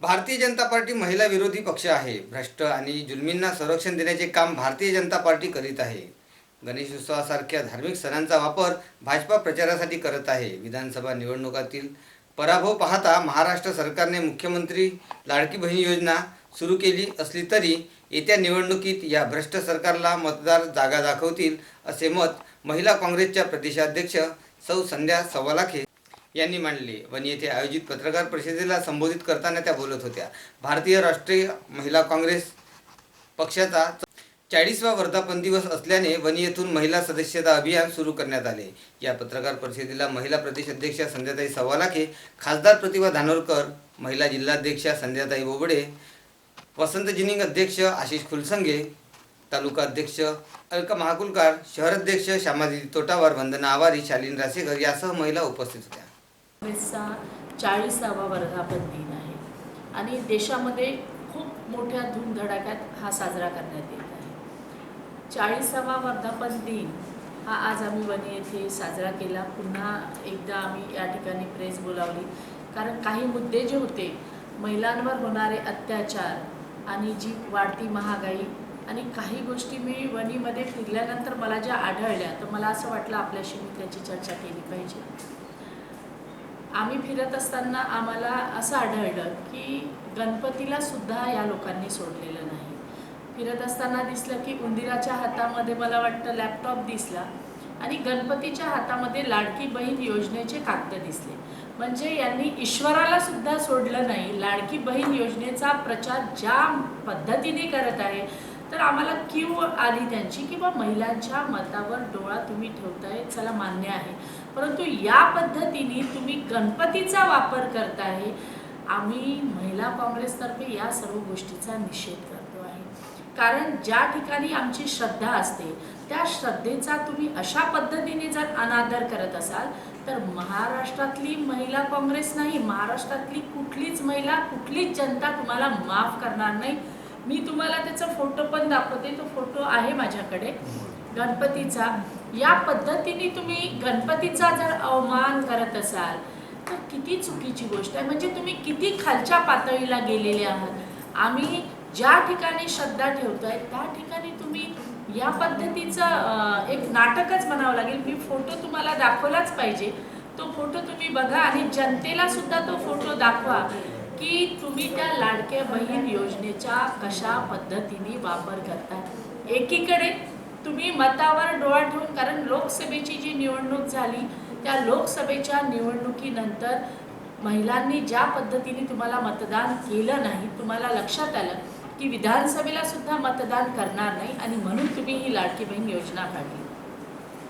Bharatiya Janata party महिला विरोधी पक्ष आहे. भ्रष्ट आणि जुलमींना संरक्षण देण्याचे काम भारतीय जनता पार्टी करीत आहे. गणेश उत्सवासारख्या धार्मिक सणांचा वापर भाजपा प्रचारासाठी करत आहे. विधानसभा निवडणुकातील पराभव पाहता महाराष्ट्र सरकारने मुख्यमंत्री लाडकी बहीण योजना सुरू केली असली तरी येत्या निवडणुकीत या भ्रष्ट सरकारला मतदार जागा दाखवतील असे मत महिला काँग्रेसच्या प्रदेशाध्यक्ष सौ संध्या सवालाखे यांनी मांडले. वणी येथे आयोजित पत्रकार परिषदेला संबोधित करताना त्या बोलत होत्या. भारतीय राष्ट्रीय महिला काँग्रेस पक्षाचा चाळीसवा वर्धापन दिवस असल्याने वणी येथून महिला सदस्यता अभियान सुरू करण्यात आले. या पत्रकार परिषदेला महिला प्रदेश अध्यक्षा संध्याताई सवालाखे खासदार प्रतिभा धानोरकर महिला जिल्हाध्यक्षा संध्याताई बोबडे वसंत जिनिंग अध्यक्ष आशिष फुलसंगे तालुका अध्यक्ष अलका महाकुलकार शहर अध्यक्ष तोटावार वंदना आवारी शालीन रासेकर यासह महिला उपस्थित होत्या. काँग्रेसचा चाळीसावा वर्धापन दिन आहे. आणि देशामध्ये खूप मोठ्या धूमधडाक्यात हा साजरा करण्यात येत आहे. चाळीसावा वर्धापन दिन हा आज आम्ही वणी येथे साजरा केला. पुन्हा एकदा आम्ही या ठिकाणी प्रेस बोलावली. कारण काही मुद्दे जे होते महिलांवर होणारे अत्याचार आणि जी वाढती महागाई आणि काही गोष्टी मी वणीमध्ये फिरल्यानंतर मला ज्या आढळल्या तर मला असं वाटलं आपल्याशी मी त्याची चर्चा केली पाहिजे. आम्ही फिरत असताना आम्हाला असं आढळलं की गणपतीला सुद्धा या लोकांनी सोडलेलं नाही. फिरत असताना दिसलं की उंदिराच्या हातामध्ये मला वाटतं लॅपटॉप दिसला आणि गणपतीच्या हातामध्ये लाडकी बहीण योजनेचे कागद दिसले. म्हणजे यांनी ईश्वराला सुद्धा सोडलं नाही. लाडकी बहीण योजनेचा प्रचार ज्या पद्धतीने करत आहे तर आम्हाला क्यू आली त्यांची की बा महिलांच्या मतावर डोळा तुम्ही ठेवताय चला मान्य आहे. परंतु या पद्धतीने तुम्ही गणपतीचा वापर करताय आम्ही महिला काँग्रेसतर्फे या सर्व गोष्टीचा निषेध करतो आहे. कारण ज्या ठिकाणी आमची श्रद्धा असते त्या श्रद्धेचा तुम्ही अशा पद्धतीने जर अनादर करत असाल तर महाराष्ट्रातली महिला काँग्रेस नाही महाराष्ट्रातली कुठलीच महिला कुठलीच जनता तुम्हाला माफ करणार नाही. मी तुम्हाला त्याचा फोटो पण दाखवते. तो फोटो आहे माझ्याकडे. गणपतीचा. या पद्धतीने तुम्ही गणपतीचा जर अवमान करत असाल तर किती चुकीची गोष्ट आहे. म्हणजे तुम्ही किती खालच्या पातळीला गेलेले आहात? आम्ही ज्या ठिकाणी श्रद्धा ठेवतोय त्या ठिकाणी तुम्ही या पद्धतीचं एक नाटकच म्हणावं लागेल. मी फोटो तुम्हाला दाखवलाच पाहिजे. तो फोटो तुम्ही बघा आणि जनतेला सुद्धा तो फोटो दाखवा. की तुम्ही त्या लाडक्या बहीण योजनेच्या कशा पद्धतीने वापर करता एकीकडे तुम्ही मतावर डोळा ठेवून कारण लोकसभेची जी निवडणूक झाली त्या लोकसभेच्या निवडणुकीनंतर महिलांनी ज्या पद्धतीने तुम्हाला मतदान केलं नाही तुम्हाला लक्षात आलं की विधानसभेला सुद्धा मतदान करणार नाही आणि म्हणून तुम्ही ही लाडकी बहीण योजना काढली.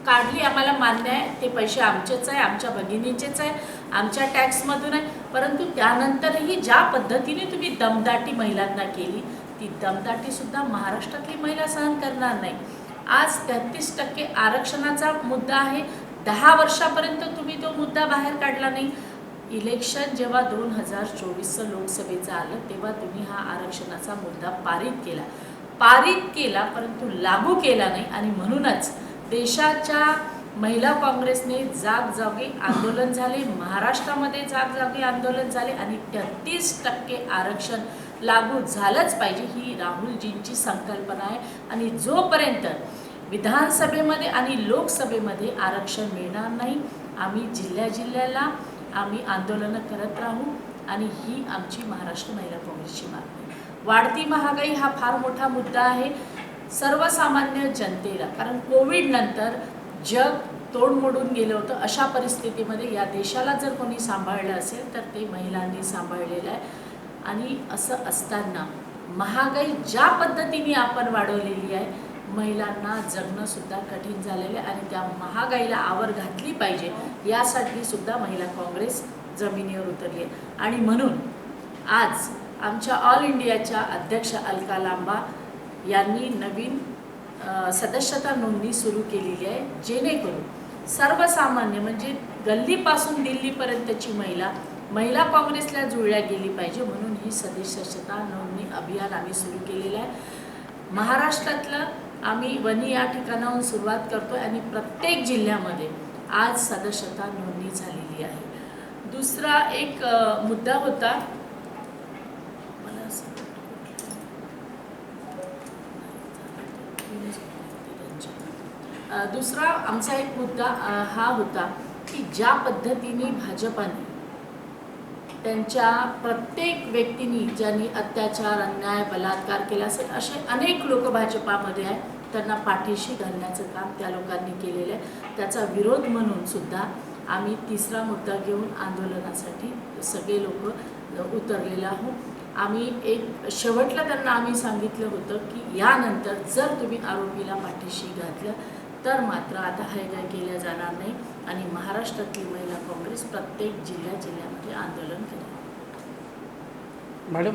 काढली आम्हाला मान्य आहे. ते पैसे आमचेच आहे आमच्या भगिनीचेच आहे आमच्या टॅक्समधून आहे. परंतु त्यानंतरही ज्या पद्धतीने तुम्ही दमदाटी महिलांना केली ती दमदाटीसुद्धा महाराष्ट्रातली महिला सहन करणार नाही. आज तेहतीस टक्के आरक्षणाचा मुद्दा आहे. दहा वर्षापर्यंत तुम्ही तो मुद्दा बाहेर काढला नाही. इलेक्शन जेव्हा दोन हजार चोवीसचं लोकसभेचं आलं तेव्हा तुम्ही हा आरक्षणाचा मुद्दा पारित केला. पारित केला परंतु लागू केला नाही. आणि म्हणूनच देशाच्या महिला काँग्रेसने जागजागी आंदोलन झाले महाराष्ट्रामध्ये जागजागी आंदोलन झाले आणि तेहतीस टक्के आरक्षण लागू झालंच पाहिजे ही राहुलजींची संकल्पना आहे. आणि जोपर्यंत विधानसभेमध्ये आणि लोकसभेमध्ये आरक्षण मिळणार नाही आम्ही जिल्ह्या जिल्ह्याला आम्ही आंदोलनं करत राहू आणि ही आमची महाराष्ट्र महिला काँग्रेसची मागणी वाढती महागाई हा फार मोठा मुद्दा आहे. सर्वसामान्य जनतेला. कारण कोविड नंतर जग तोड मोडून गेलं होतं अशा परिस्थितीमध्ये या देशाला जर कोणी सांभाळलं असेल तर ते महिलांनी सांभाळलेलं आहे. आणि असं असताना महागाई ज्या पद्धतीने आपण वाढवलेली आहे महिलांना जगणंसुद्धा कठीण झालेलं आहे आणि त्या महागाईला आवर घातली पाहिजे यासाठी सुद्धा महिला काँग्रेस जमिनीवर उतरली आहे. आणि म्हणून आज आमच्या ऑल इंडियाच्या अध्यक्ष अलका लांबा यांनी नवीन सदस्यता नोंदणी सुरू केलेली आहे जेणेकरून सर्वसामान्य म्हणजे गल्लीपासून दिल्लीपर्यंतची महिला महिला काँग्रेसला जुळल्या गेली पाहिजे म्हणून ही सदस्यता नोंदणी अभियान आम्ही सुरू केलेलं आहे. महाराष्ट्रातलं आम्ही वनी या ठिकाणाहून सुरुवात करतो आणि प्रत्येक जिल्ह्यामध्ये आज सदस्यता नोंदणी झालेली आहे. दुसरा एक मुद्दा होता. अ, दुसरा आमचा एक मुद्दा हा होता की ज्या पद्धतीने भाजपाने त्यांच्या प्रत्येक व्यक्तीनी ज्यांनी अत्याचार अन्याय बलात्कार केला असेल असे अनेक लोक भाजपामध्ये आहेत त्यांना पाठीशी घालण्याचं काम त्या लोकांनी केलेलं आहे. त्याचा विरोध म्हणून सुद्धा आम्ही तिसरा मुद्दा घेऊन आंदोलनासाठी सगळे लोक उतरलेले आहोत. आम्ही एक शेवटला त्यांना आम्ही सांगितलं होतं की यानंतर जर तुम्ही आरोपीला पाठीशी घातलं तर मात्र आता हायगाय केल्या जाणार नाही आणि महाराष्ट्रातली महिला काँग्रेस प्रत्येक जिल्ह्या जिल्ह्यामध्ये आंदोलन करेल मॅडम